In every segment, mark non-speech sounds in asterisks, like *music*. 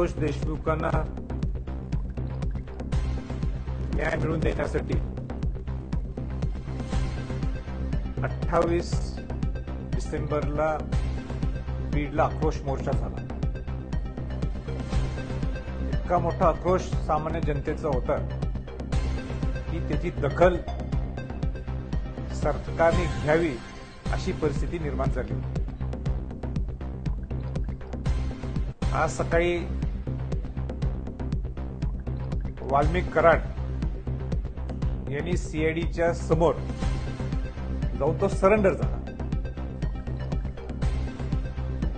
संतोष देशमुखांना न्याय मिळवून देण्यासाठी अठ्ठावीस डिसेंबरला बीडला आक्रोश मोर्चा झाला. इतका मोठा आक्रोश सामान्य जनतेचा होता की त्याची दखल सरकारने घ्यावी अशी परिस्थिती निर्माण झाली. आज सकाळी वाल्मिक कराड यांनी सीआयडीच्या समोर जाऊन तो सरेंडर झाला.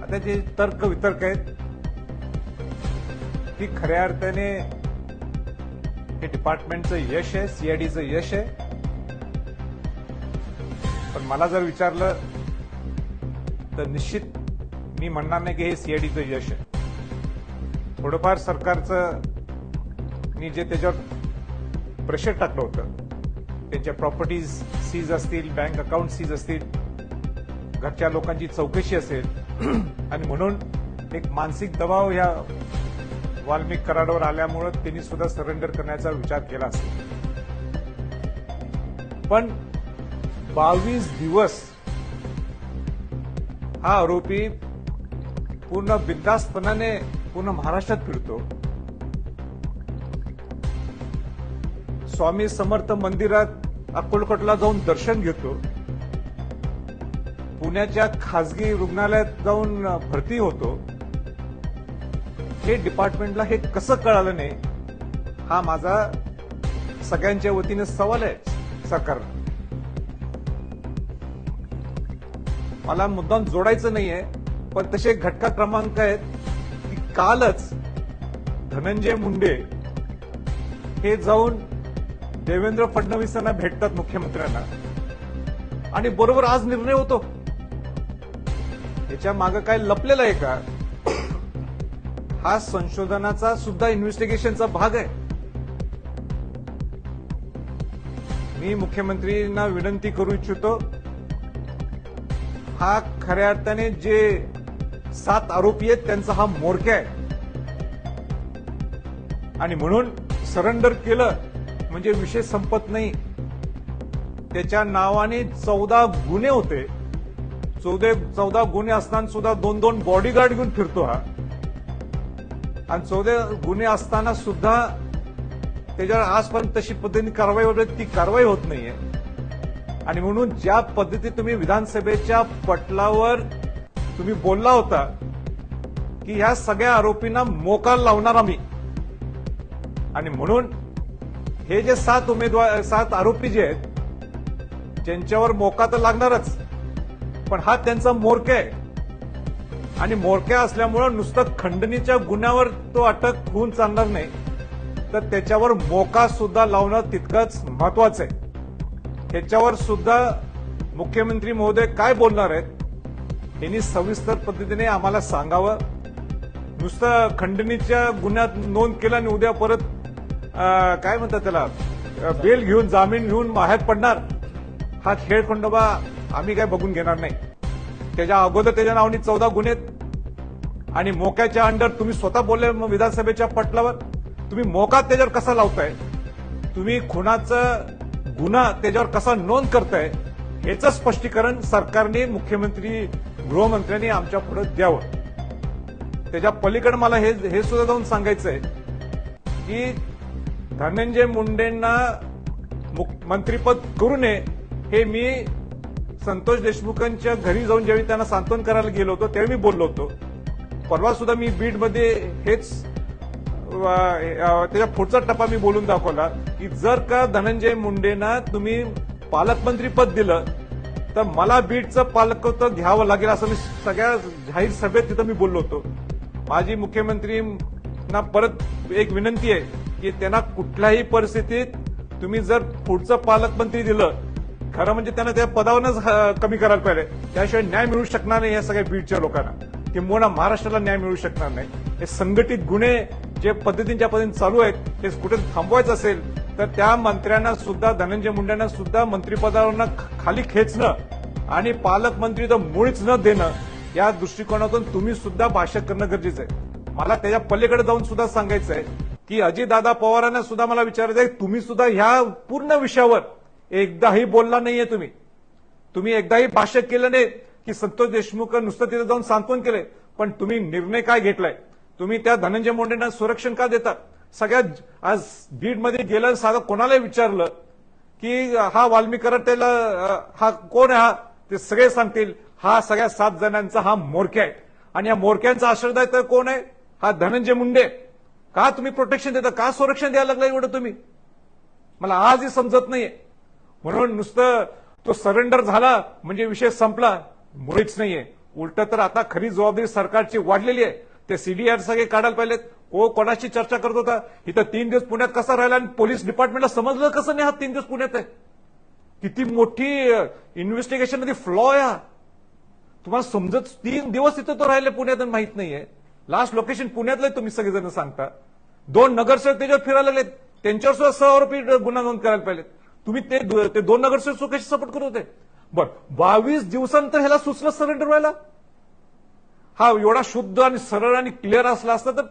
आता जे तर्क वितर्क आहेत ती खऱ्या अर्थाने हे डिपार्टमेंटचं यश आहे सीआयडीचं यश आहे. पण मला जर विचारलं तर निश्चित मी म्हणणार नाही की हे सीआयडीचं यश आहे. थोडंफार सरकारचं मी जे त्याच्यावर प्रेशर टाकलं होतं त्यांच्या प्रॉपर्टीज सीज असतील बँक अकाउंट सीज असतील घरच्या लोकांची चौकशी असेल *clears throat* आणि म्हणून एक मानसिक दबाव या वाल्मिक कराडावर आल्यामुळं त्यांनी सुद्धा सरेंडर करण्याचा विचार केला असेल. पण बावीस दिवस हा आरोपी पूर्ण बिंदास्तपणाने पूर्ण महाराष्ट्रात फिरतो. स्वामी समर्थ मंदिरात अक्कलकोटला जाऊन दर्शन घेतो. पुण्याच्या खासगी रुग्णालयात जाऊन भरती होतो. हे डिपार्टमेंटला हे कसं कळालं नाही हा माझा सगळ्यांच्या वतीने सवाल आहे सरकारला. मला मुद्दाम जोडायचं नाहीये पण तसे घटका क्रमांक आहेत की कालच धनंजय मुंडे हे जाऊन देवेंद्र फडणवीसांना भेटतात मुख्यमंत्र्यांना. आणि बरोबर आज निर्णय होतो. याच्या मागे काय लपलेलं आहे का? हा संशोधनाचा सुद्धा इन्व्हेस्टिगेशनचा भाग आहे. मी मुख्यमंत्रींना विनंती करू इच्छितो हा खऱ्या अर्थाने जे सात आरोपी आहेत त्यांचा हा मोरक्या आहे. आणि म्हणून सरेंडर केलं म्हणजे विषय संपत नाही. त्याच्या नावाने चौदा गुन्हे होते. चौदे चौदा गुन्हे असताना सुद्धा दोन दोन बॉडीगार्ड घेऊन फिरतो हा. आणि चौदा गुन्हे असताना सुद्धा त्याच्यावर आजपर्यंत तशी पद्धतीने कारवाई वगैरे ती कारवाई होत नाहीये. आणि म्हणून ज्या पद्धती तुम्ही विधानसभेच्या पटलावर तुम्ही बोलला होता की ह्या सगळ्या आरोपींना मोकाल लावणार आम्ही. आणि म्हणून हे जे सात उमेदवार सात आरोपी जे आहेत ज्यांच्यावर मोका तर लागणारच पण हा त्यांचा मोरक्या आहे. आणि मोरक्या असल्यामुळं नुसतं खंडणीच्या गुन्ह्यावर तो अटक होऊन चालणार नाही. तर त्याच्यावर मोका सुद्धा लावणं तितकंच महत्वाचं आहे. ह्याच्यावर सुद्धा मुख्यमंत्री महोदय काय बोलणार आहेत यांनी सविस्तर पद्धतीने आम्हाला सांगावं. नुसतं खंडणीच्या गुन्ह्यात नोंद केला आणि उद्या परत काय म्हणतात त्याला? बेल घेऊन जामीन घेऊन बाहेर पडणार हा खेळ खंडोबा आम्ही काय बघून घेणार नाही. त्याच्या अगोदर त्याच्या नावाने चौदा गुन्हे आहेत. आणि मोक्याच्या अंडर तुम्ही स्वतः बोलले मग विधानसभेच्या पटलावर. तुम्ही मोका त्याच्यावर कसा लावताय? तुम्ही खुनाचं गुन्हा त्याच्यावर कसा नोंद करताय? याचं स्पष्टीकरण सरकारने मुख्यमंत्री गृहमंत्र्यांनी आमच्या पुढे द्यावं. त्याच्या पलीकडे मला हे हे सुद्धा जाऊन सांगायचं आहे की धनंजय मुंडेंना मुख- मंत्रीपद करू नये हे मी संतोष देशमुखांच्या घरी जाऊन ज्यावेळी त्यांना सांत्वन करायला गेलो होतो त्यावेळी मी बोललो होतो. परवा सुद्धा मी बीडमध्ये हेच त्याच्या पुढचा टप्पा मी बोलून दाखवला की जर का धनंजय मुंडेंना तुम्ही पालकमंत्री पद दिलं तर मला बीडचं पालकत्व घ्यावं लागेल असं मी सगळ्या जाहीर सभेत तिथं मी बोललो होतो. माझी मुख्यमंत्रींना परत एक विनंती आहे की त्यांना कुठल्याही परिस्थितीत तुम्ही जर पुढचं पालकमंत्री दिलं खरं म्हणजे त्यांना त्या पदावरच कमी करायला पाहिजे. त्याशिवाय न्याय मिळू शकणार नाही या सगळ्या बीडच्या लोकांना. किंबहुना महाराष्ट्राला न्याय मिळू शकणार नाही. हे संघटित गुन्हे जे पद्धतींच्या पद्धतीने चालू आहेत ते कुठे थांबवायचं असेल तर त्या मंत्र्यांना सुद्धा धनंजय मुंडेंना सुद्धा मंत्रिपदावरनं खाली खेचणं आणि पालकमंत्री तर मुळीच न देणं या दृष्टिकोनातून तुम्ही सुद्धा भाष्य करणं गरजेचं आहे. मला त्याच्या पलीकडे जाऊन सुद्धा सांगायचं आहे की अजितदादा पवारांना सुद्धा मला विचारायचं आहे तुम्ही सुद्धा ह्या पूर्ण विषयावर एकदाही बोलला नाहीये तुम्ही. तुम्ही एकदाही भाष्य केलं नाही की संतोष देशमुख नुसतं तिथे जाऊन सांत्वन केलंय. पण तुम्ही निर्णय काय घेतलाय? तुम्ही त्या धनंजय मुंडेंना संरक्षण का देतात सगळ्यात आज बीडमध्ये गेलं साधं कोणाला विचारलं की हा वाल्मीकर त्याला हा कोण आहे हा? ते सगळे सांगतील हा सगळ्या सात जणांचा हा मोरक्या आहे. आणि या मोरक्यांचा आश्रदाय तर कोण आहे? हा धनंजय मुंडे का तुम्ही प्रोटेक्शन देता? का संरक्षण द्यायला लागलं एवढं तुम्ही? मला आजही समजत नाहीये. म्हणून नुसतं तो सरेंडर झाला म्हणजे विषय संपला मुळीच नाहीये. उलट तर आता खरी जबाबदारी सरकारची वाढलेली आहे. ते सीडीआर सगळे काढायला पाहिजेत को कोणाशी चर्चा करत होता? इथं तीन दिवस पुण्यात कसा राहिला आणि पोलीस डिपार्टमेंटला समजलं कसं नाही हा तीन दिवस पुण्यात आहे? किती मोठी इन्व्हेस्टिगेशनमध्ये फ्लॉ आहे तुम्हाला समजत तीन दिवस इथं तो राहिले पुण्यात माहीत माहीत नाहीये. लास्ट लोकेशन पुण्यातलं तुम्ही सगळेजण सांगता. दोन नगरसेवक त्याच्यावर फिरायला लागलेत त्यांच्यावर सुद्धा सह आरोपी गुन्हा नोंद करायला पाहिजेत तुम्ही ते ते दोन नगरसेवक सुद्धा कशी सपोर्ट करत होते. बर बावीस दिवसानंतर ह्याला सुचलं सरेंडर व्हायला? हा एवढा शुद्ध आणि सरळ आणि क्लिअर असला असता तर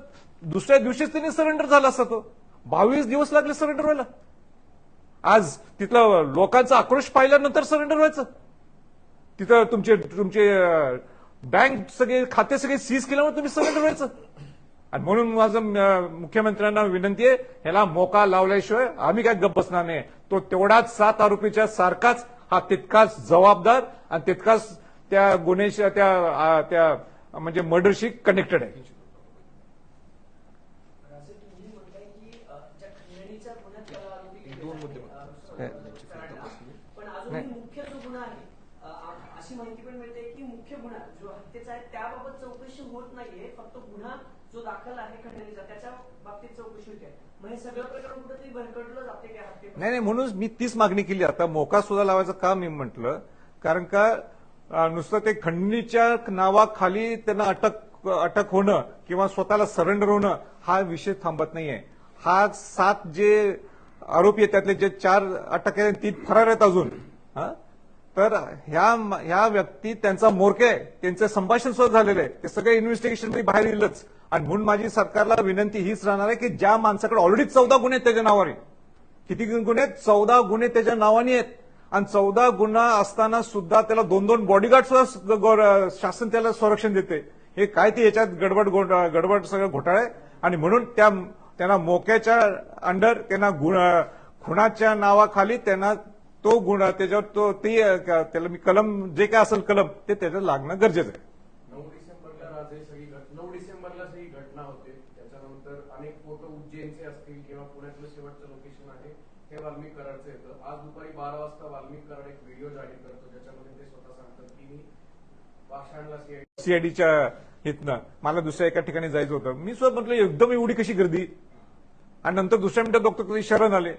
दुसऱ्या दिवशीच त्यांनी सरेंडर झाला असता तो. बावीस दिवस लागले सरेंडर व्हायला. आज तिथलं लोकांचा आक्रोश पाहिल्यानंतर सरेंडर व्हायचं. तिथं तुमचे तुमचे बँक सगळे खाते सगळे सीज केल्यामुळे तुम्ही सरेंडर व्हायचं आणि म्हणून माझं मुख्यमंत्र्यांना विनंती आहे ह्याला मोका लावल्याशिवाय आम्ही काय गप्प बसणार नाही. तो तेवढाच सात आरोपीच्या सारखाच हा तितकाच जबाबदार आणि तितकाच त्या गुन्ह्याच्या त्या म्हणजे मर्डरशी कनेक्टेड आहे असं तुम्ही म्हणताय की अ, ज्या खंडणीच्या गुन्ह्यात त्याला आरोपी केले जाते, अ, कराडला. पण अजूनही मुख्य जो गुन्हा आहे अ, आ- अशी माहिती पण मिळते की मुख्य गुन्हा जो हत्येचा आहे त्याबाबत चौकशी होत नाहीये फक्त गुन्हा जो दाखल आहे खंडणीचा त्याच्या बाबतीत चौकशी होते मग हे सगळं प्रकरण कुठेतरी भरकडलं जाते की हत्ये नाही नाही म्हणून मी तीच मागणी केली. आता मोका सुद्धा लावायचं का मी म्हटलं. कारण का नुसतं ते खंडणीच्या नावाखाली त्यांना अटक अटक होणं किंवा स्वतःला सरेंडर होणं हा विषय थांबत नाहीये. हा सात जे आरोपी आहेत त्यातले जे चार अटक आहेत तीन फरार आहेत अजून. हा? तर ह्या ह्या व्यक्ती त्यांचा मोरके आहे त्यांचं संभाषण सुद्धा झालेलं आहे ते सगळे इन्व्हेस्टिगेशन तरी बाहेर येईलच. आणि म्हणून माझी सरकारला विनंती हीच राहणार आहे की ज्या माणसाकडे ऑलरेडी चौदा गुन्हे आहेत त्याच्या नावाने. किती गुन्हे आहेत? चौदा गुन्हे त्याच्या नावाने आहेत. आणि चौदा गुन्हा असताना सुद्धा त्याला दोन दोन बॉडीगार्ड सुद्धा शासन त्याला संरक्षण देते. हे काय ते याच्यात गडबड गडबड सगळं घोटाळे आहे. आणि म्हणून त्या त्यांना मोक्याच्या अंडर त्यांना खुणाच्या नावाखाली त्यांना तो गुन्हा त्याच्यावर तो ती त्याला मी कलम जे काय असेल कलम ते त्याच्यात लागणं गरजेचं आहे. नऊ डिसेंबरला राजे सगळी घट नऊ डिसेंबरला घटना होते त्याच्यानंतर अनेक फोटो उज्जैनचे असतील किंवा पुण्यातलं शेवटचं लोकेशन आहे हे वाल्मिक कराडचं येतं. आज दुपारी बारा वाजता वाल्मिक कराड एक व्हिडिओ जाहीर करतो ज्याच्यामध्ये ते स्वतः सांगतात की मी सीआयडीच्या इथनं मला दुसऱ्या एका ठिकाणी जायचं होतं. मी सुद्धा म्हटलं एकदम एवढी कशी गर्दी? आणि नंतर दुसऱ्या मिनिटात बघतो कधी शरण आले?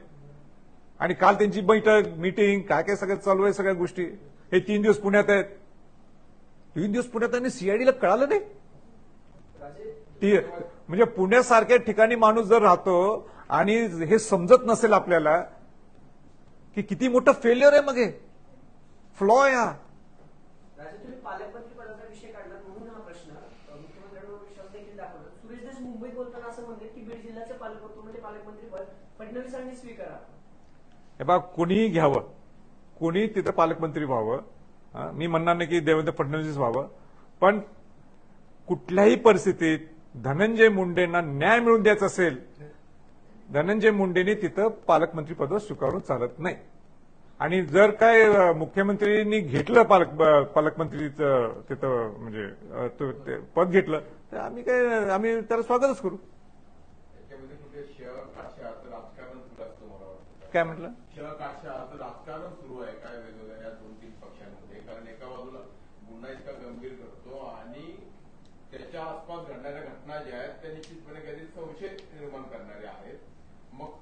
आणि काल त्यांची बैठक मीटिंग काय काय सगळं चालू आहे सगळ्या गोष्टी. हे तीन दिवस पुण्यात आहेत. तीन दिवस पुण्यात आणि सीआयडीला कळालं नाही? ती म्हणजे पुण्यासारख्या ठिकाणी माणूस जर राहतो आणि हे समजत नसेल आपल्याला की किती मोठं फेल्युअर आहे मग हे. फ्लॉ आहे हा. राजे मुंबईत बोलताना असं म्हणते की बीड जिल्ह्याचं पालकमंत्री म्हणजे पालकमंत्री पद फडणवीसांनी स्वीकारा हे बा कोणीही घ्यावं. कुणी तिथं पालकमंत्री व्हावं. मी म्हणणार नाही की देवेंद्र फडणवीस व्हावं. पण कुठल्याही परिस्थितीत धनंजय मुंडेंना न्याय मिळवून द्यायचा असेल धनंजय मुंडेंनी तिथं पालकमंत्री पद स्वीकारून चालत नाही. आणि जर काय मुख्यमंत्र्यांनी घेतलं पालक पालकमंत्रीचं तिथं म्हणजे पद घेतलं तर आम्ही काय आम्ही त्याला स्वागतच करू त्याच्यामध्ये कुठे शह काशाचं राजकारण सुरू असतं मला वाटतं काय म्हटलं? राजकारण सुरू आहे काय वेगवेगळ्या या दोन तीन पक्षांमध्ये. कारण एका बाजूला गुन्हा इतका गंभीर करतो आणि त्याच्या आसपास घडणाऱ्या घटना ज्या आहेत त्या निश्चितपणे काहीतरी संशय निर्माण करणाऱ्या आहेत. मग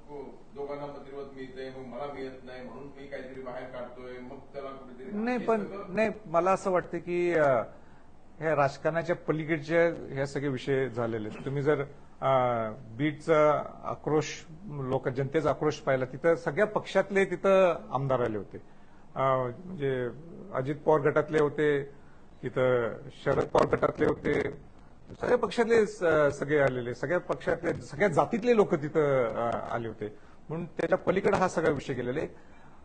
दोघांना मंत्रिपद मिळतंय मग मला मिळत नाही म्हणून मी काहीतरी बाहेर काढतोय मग त्याला कुठेतरी नाही हे पण नाही मला असं वाटतं की ह्या राजकारणाच्या पलीकडचे हे सगळे विषय झालेले आहेत. तुम्ही जर बीडचं आक्रोश लोक जनतेचा आक्रोश पाहिला तिथं सगळ्या पक्षातले तिथं आमदार आले होते. म्हणजे अजित पवार गटातले होते तिथं शरद पवार गटातले होते. सगळ्या पक्षातले सगळे आलेले सगळ्या पक्षातले सगळ्या जातीतले लोक तिथं आले होते. म्हणून त्याच्या पलीकडे हा सगळा विषय गेलेला आहे.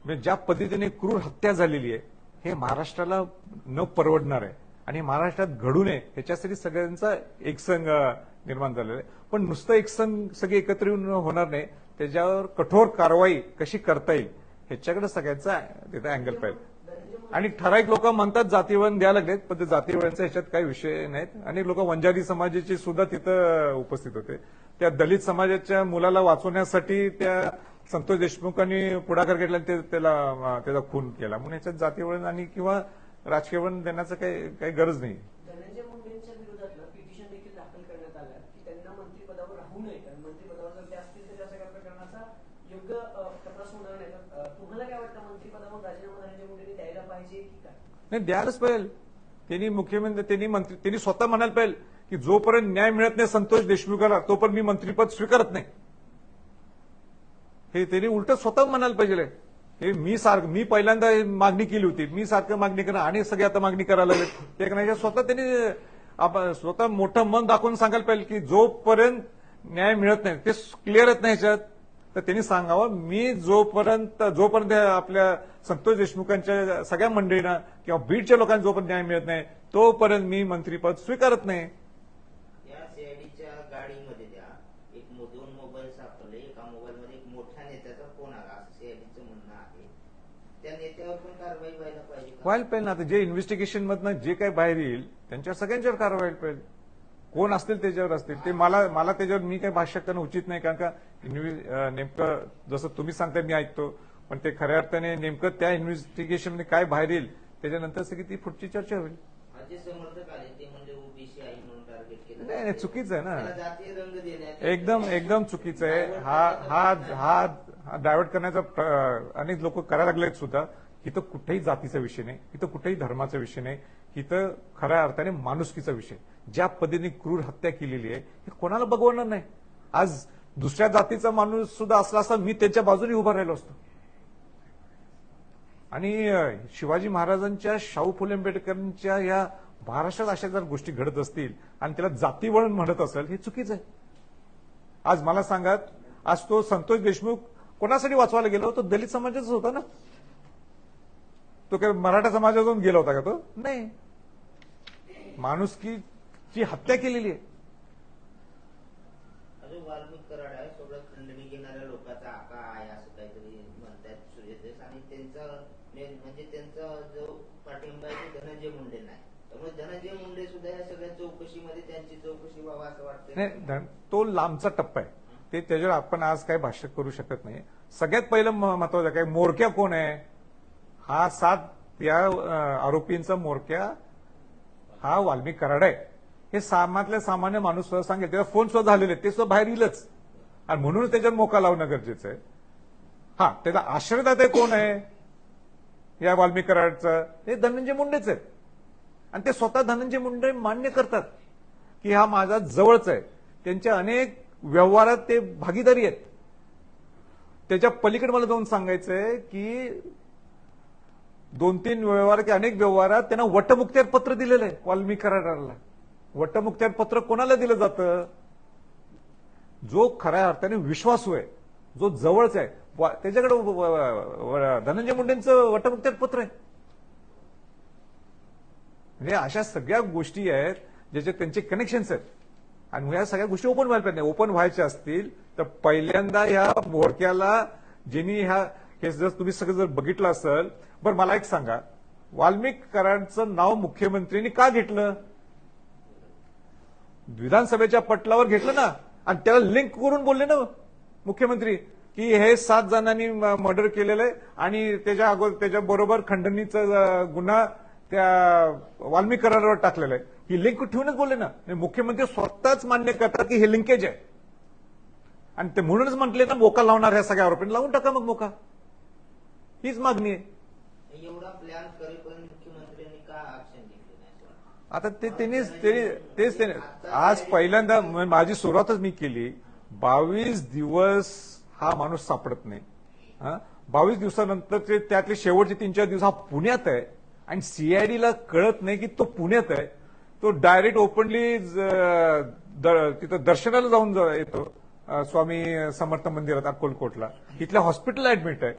म्हणजे ज्या पद्धतीने क्रूर हत्या झालेली आहे हे महाराष्ट्राला न परवडणार आहे. आणि महाराष्ट्रात घडू नये ह्याच्यासाठी सगळ्यांचा एकसंघ निर्माण झालेला आहे. पण नुसतं एक संघ सगळे एकत्र येऊन होणार नाही. त्याच्यावर कठोर कारवाई कशी करता येईल ह्याच्याकडे सगळ्यांचा तिथं अँगल पाहिजे. आणि ठराविक लोक म्हणतात जातीवळण द्यायला लागलेत पण ते जातीवळणचा ह्याच्यात काही विषय नाहीत. अनेक लोक वंजारी समाजाचे सुद्धा तिथं उपस्थित होते. त्या दलित समाजाच्या मुलाला वाचवण्यासाठी त्या संतोष देशमुखांनी पुढाकार घेतला आणि ते त्याला त्याचा खून केला. म्हणून ह्याच्यात जातीवळण आणि किंवा राजकीय वळण देण्याचं काही काही गरज नाही धनंजय मुंडेंच्या विरोधात पिटिशन देखील दाखल करण्यात आलं की त्यांना मंत्रिपदावर राहू नये कारण मंत्रिपदावर जर ते असतील तर त्या सगळ्या प्रकरणाचा योग्य अ, तपास होणार नाही तर, अ, तुम्हाला काय वाटतं मंत्रिपदावर राजीनामा धनंजय मुंडेंनी द्यायला पाहिजे की काय नाही द्यायलाच पाहिजे. त्यांनी मुख्यमंत्री त्यांनी मंत्री त्यांनी स्वतः म्हणायला पाहिजे की जोपर्यंत न्याय मिळत नाही संतोष देशमुखाला तोपर्यंत मी मंत्रीपद स्वीकारत नाही. हे त्यांनी उलट स्वतः म्हणायला पाहिजे. हे मी सारखं मी पहिल्यांदा मागणी केली होती. मी सारखं मागणी करणार आणि सगळे आता मागणी करायला लागले एक नाही स्वतः त्यांनी स्वतः मोठं मन दाखवून सांगायला पाहिजे की जोपर्यंत न्याय मिळत नाही ते क्लिअर येत नाही ह्याच्यात. तर त्यांनी सांगावं मी जोपर्यंत जोपर्यंत आपल्या संतोष देशमुखांच्या सगळ्या मंडळींना किंवा बीडच्या लोकांना जोपर्यंत न्याय मिळत नाही तोपर्यंत मी मंत्रीपद स्वीकारत नाही. व्हायला पाहिजे ना. आता जे इन्व्हेस्टिगेशन मधनं जे काही बाहेर येईल त्यांच्यावर सगळ्यांच्यावर कारवाई पाहिजे. कोण असतील त्याच्यावर असतील ते मला मला त्याच्यावर मी काही भाष्य करणं उचित नाही कारण का नेमकं जसं तुम्ही सांगताय मी ऐकतो पण ते खऱ्या अर्थाने नेमकं त्या इन्व्हेस्टिगेशनमध्ये काय बाहेर येईल त्याच्यानंतर सगळी ती पुढची चर्चा होईल म्हणजे नाही, नाही, चुकीचं आहे ना. एकदम एकदम चुकीचं आहे हा हा हा हा डायव्हर्ट करण्याचा अनेक लोक करायला लागलेत सुद्धा इथं कुठेही जातीचा विषय नाही इथं कुठेही धर्माचा विषय नाही इथं खऱ्या अर्थाने माणुसकीचा विषय. ज्या पद्धतीने क्रूर हत्या केलेली आहे हे कोणाला बघवणार नाही? आज दुसऱ्या जातीचा माणूस सुद्धा असला असता मी त्यांच्या बाजूने उभा राहिलो असतो. आणि शिवाजी महाराजांच्या शाहू फुले आंबेडकरांच्या या महाराष्ट्रात अशा जर गोष्टी घडत असतील आणि त्याला जातीवळण म्हणत असेल हे चुकीचं आहे. आज मला सांगा आज तो संतोष देशमुख कोणासाठी वाचवायला गेला तो दलित समाजाचाच होता ना? तो काय मराठा समाजातून गेला होता का तो? नाही. माणुसकीची हत्या केलेली आहे. अजून वाल्मिक कराड आहे सोबत खंडणी घेणाऱ्या लोकांचा आका आहे असं काहीतरी म्हणतात सूर्यदेश आणि त्यांचा मे- म्हणजे ते नाही. लांबचा टप्पा आहे. ते त्याच्यावर आपण आज काही भाष्य करू शकत नाही. सगळ्यात पहिलं महत्वाचं काय मोरक्या कोण आहे? हा सात या आरोपींचा मोरक्या हा वाल्मिक कराड. आहे हे सामातल्या सामान्य माणूस सुद्धा सांगेल. त्याचा फोन सुद्धा झालेले ते सुद्धा बाहेर येईलच. आणि म्हणून त्याच्यात मोका लावणं गरजेचं आहे. हा त्याचा आश्रयदाते कोण आहे? या वाल्मिक कराडचं. हे धनंजय मुंडेच आहेत. आणि ते स्वतः धनंजय मुंडे मान्य करतात की हा माझा जवळच आहे. त्यांच्या अनेक व्यवहारात ते भागीदारी आहेत. त्याच्या पलीकडे मला जाऊन सांगायचंय की दोन तीन व्यवहार की अनेक व्यवहारात त्यांना वटमुक्त्यार पत्र दिलेलं आहे वाल्मी कराडाला वटमुक्त्यार पत्र कोणाला दिलं जातं? जो खऱ्या अर्थाने विश्वासू आहे जो जवळचा आहे. त्याच्याकडे धनंजय मुंडेंचं वटमुक्त्यार पत्र आहे. म्हणजे अशा सगळ्या गोष्टी आहेत ज्याच्यात त्यांचे कनेक्शन्स आहेत. आणि ह्या सगळ्या गोष्टी ओपन व्हायला पाहिजे. ओपन व्हायच्या असतील तर पहिल्यांदा ह्या मोडक्याला ज्यांनी ह्या हे जर तुम्ही सगळं जर बघितलं असेल बरं मला एक सांगा. वाल्मिकरांचं नाव मुख्यमंत्र्यांनी का घेतलं? विधानसभेच्या पटलावर घेतलं ना? आणि त्याला लिंक करून बोलले ना मुख्यमंत्री की हे सात जणांनी मर्डर केलेलं आहे आणि त्याच्या अगोदर त्याच्याबरोबर खंडणीचा गुन्हा त्या वाल्मिक करारावर टाकलेला आहे. ही लिंक ठेवूनच बोलले ना. मुख्यमंत्री स्वतःच मान्य करतात की हे लिंकेज आहे. आणि ते म्हणूनच म्हटले ना मोका लावणार ह्या सगळ्या आरोपींना. लावून टाका मग मोका. हीच मागणी आहे. एवढा प्लॅन करेपर्यंत मुख्यमंत्र्यांनी का ऍक्शन? आता ते त्यांनी त्यांनी- तेच त्याने आज पहिल्यांदा माझी सुरुवातच मी केली. बावीस दिवस हा माणूस सापडत नाही. बावीस दिवसानंतरचे त्यातले शेवटचे तीन चार दिवस हा पुण्यात आहे. आणि सीआयडीला कळत नाही की तो पुण्यात आहे. तो डायरेक्ट ओपनली तिथं दर्शनाला जाऊन जा- येतो. स्वामी समर्थ मंदिरात अक्कलकोटला. इथल्या हॉस्पिटल ऍडमिट आहे.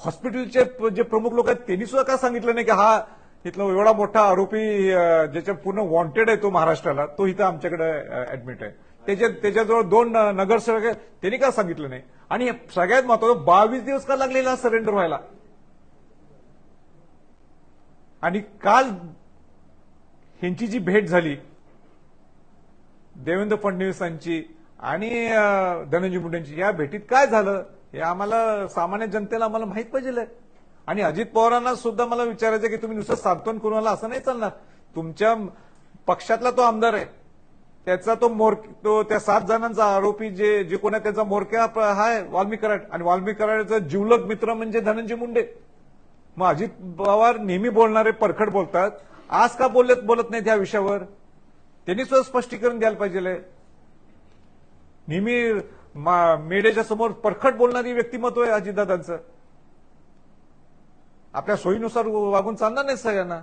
हॉस्पिटलचे जे प्रमुख लोक आहेत त्यांनी सुद्धा का सांगितलं नाही की हा इथला एवढा मोठा आरोपी ज्याच्या पूर्ण वॉन्टेड आहे तो महाराष्ट्राला तो इथं आमच्याकडे ऍडमिट आहे. त्याच्या त्याच्याजवळ दोन नगरसेवक आहेत त्यांनी का सांगितलं नाही? आणि हे सगळ्यात महत्वाचं बावीस दिवस का लागलेला सरेंडर व्हायला? आणि काल ह्यांची जी भेट झाली देवेंद्र फडणवीसांची आणि धनंजय मुंडेंची या भेटीत काय झालं? हे आम्हाला सामान्य जनतेला आम्हाला माहीत पाहिजे आणि अजित पवारांना सुद्धा मला विचारायचं आहे की तुम्ही नुसतं सांत्वन करून आला असं नाही चालणार. तुमच्या पक्षातला तो आमदार आहे. त्याचा तो मोर तो त्या सात जणांचा आरोपी जे जे कोणा त्याचा मोरक्या प- हा आहे वाल्मिक कराड. आणि वाल्मिक कराडचा जिवलग मित्र म्हणजे धनंजय मुंडे. मग अजित पवार नेहमी बोलणारे परखड बोलतात. आज का बोलत बोलत नाहीत या विषयावर? त्यांनी सुद्धा स्पष्टीकरण द्यायला पाहिजे नेहमी मा- मेडेच्या समोर परखट बोलणारी व्यक्तिमत्व आहे अजितदादांचं. आपल्या सोयीनुसार वागून चालणार नाही सगळ्यांना.